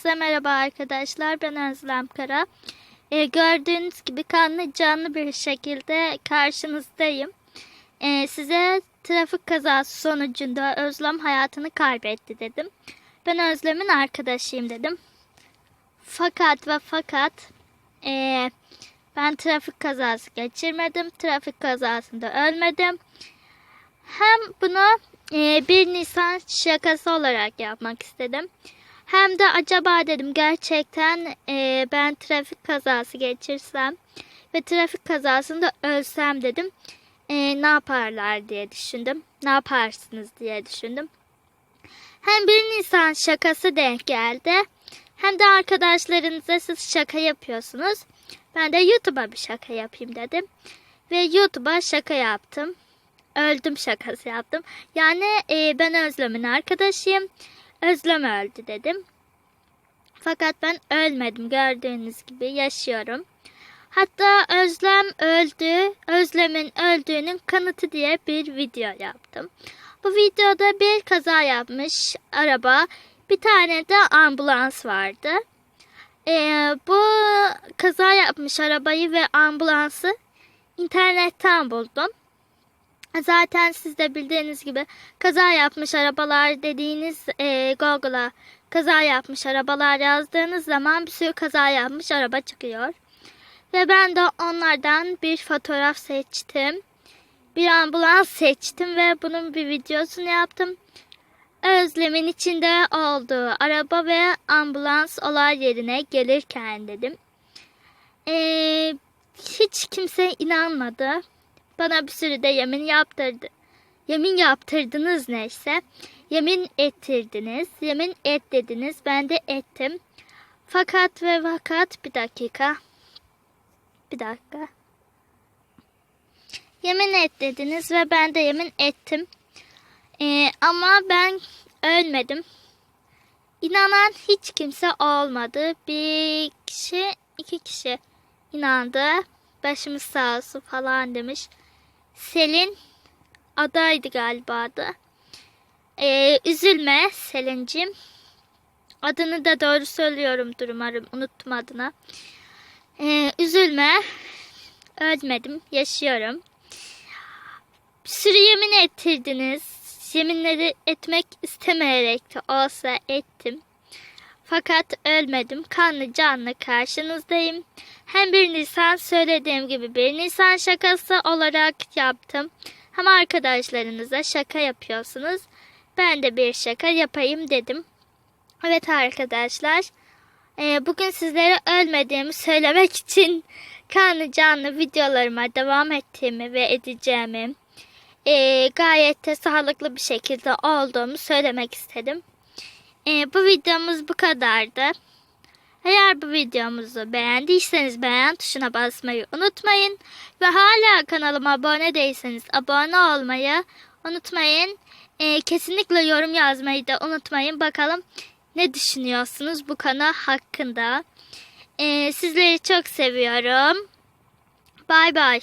Hepinize merhaba arkadaşlar. Ben Özlem Kara. Ee, gördüğünüz gibi kanlı canlı bir şekilde karşınızdayım. Ee, size trafik kazası sonucunda Özlem hayatını kaybetti dedim. Ben Özlem'in arkadaşıyım dedim. Fakat ve fakat ee, ben trafik kazası geçirmedim. Trafik kazasında ölmedim. Hem bunu e, 1 Nisan şakası olarak yapmak istedim. Hem de acaba dedim gerçekten e, ben trafik kazası geçirsem ve trafik kazasında ölsem dedim. E, ne yaparlar diye düşündüm. Ne yaparsınız diye düşündüm. Hem 1 Nisan şakası denk geldi. Hem de arkadaşlarınıza siz şaka yapıyorsunuz. Ben de YouTube'a bir şaka yapayım dedim. Ve YouTube'a şaka yaptım. Öldüm şakası yaptım. Yani e, ben Özlem'in arkadaşıyım. Özlem öldü dedim. Fakat ben ölmedim. Gördüğünüz gibi yaşıyorum. Hatta Özlem öldü. Özlem'in öldüğünün kanıtı diye bir video yaptım. Bu videoda bir kaza yapmış araba. Bir tane de ambulans vardı. Ee, bu kaza yapmış arabayı ve ambulansı internetten buldum. Zaten siz de bildiğiniz gibi kaza yapmış arabalar dediğiniz e, Google'a kaza yapmış arabalar yazdığınız zaman bir sürü kaza yapmış araba çıkıyor. Ve ben de onlardan bir fotoğraf seçtim. Bir ambulans seçtim ve bunun bir videosunu yaptım. Özlem'in içinde olduğu araba ve ambulans olay yerine gelirken dedim. Ee, hiç kimse inanmadı. Bana bir sürü de yemin yaptırdı. Yemin yaptırdınız neyse. Yemin ettirdiniz. Yemin et dediniz. Ben de ettim. Fakat ve fakat bir dakika. Bir dakika. Yemin et dediniz ve ben de yemin ettim. Ee, ama ben ölmedim. İnanan hiç kimse olmadı. Bir kişi, iki kişi inandı. Başımız sağ olsun falan demiş. Selin adaydı galiba adı. Ee, üzülme Selin'cim. Adını da doğru söylüyorumdur umarım. Unuttum adını. Ee, üzülme. Ölmedim. Yaşıyorum. Bir sürü yemin ettirdiniz. Yeminleri etmek istemeyerek de olsa ettim. Fakat ölmedim. Kanlı canlı karşınızdayım. Hem bir Nisan söylediğim gibi bir Nisan şakası olarak yaptım. Hem arkadaşlarınıza şaka yapıyorsunuz. Ben de bir şaka yapayım dedim. Evet arkadaşlar. e, Bugün sizlere ölmediğimi söylemek için kanlı canlı videolarıma devam ettiğimi ve edeceğimi e, gayet de sağlıklı bir şekilde olduğumu söylemek istedim. E, bu videomuz bu kadardı. Eğer bu videomuzu beğendiyseniz beğen tuşuna basmayı unutmayın. Ve hala kanalıma abone değilseniz abone olmayı unutmayın. Ee, kesinlikle yorum yazmayı da unutmayın. Bakalım ne düşünüyorsunuz bu konu hakkında. Ee, sizleri çok seviyorum. Bay bay.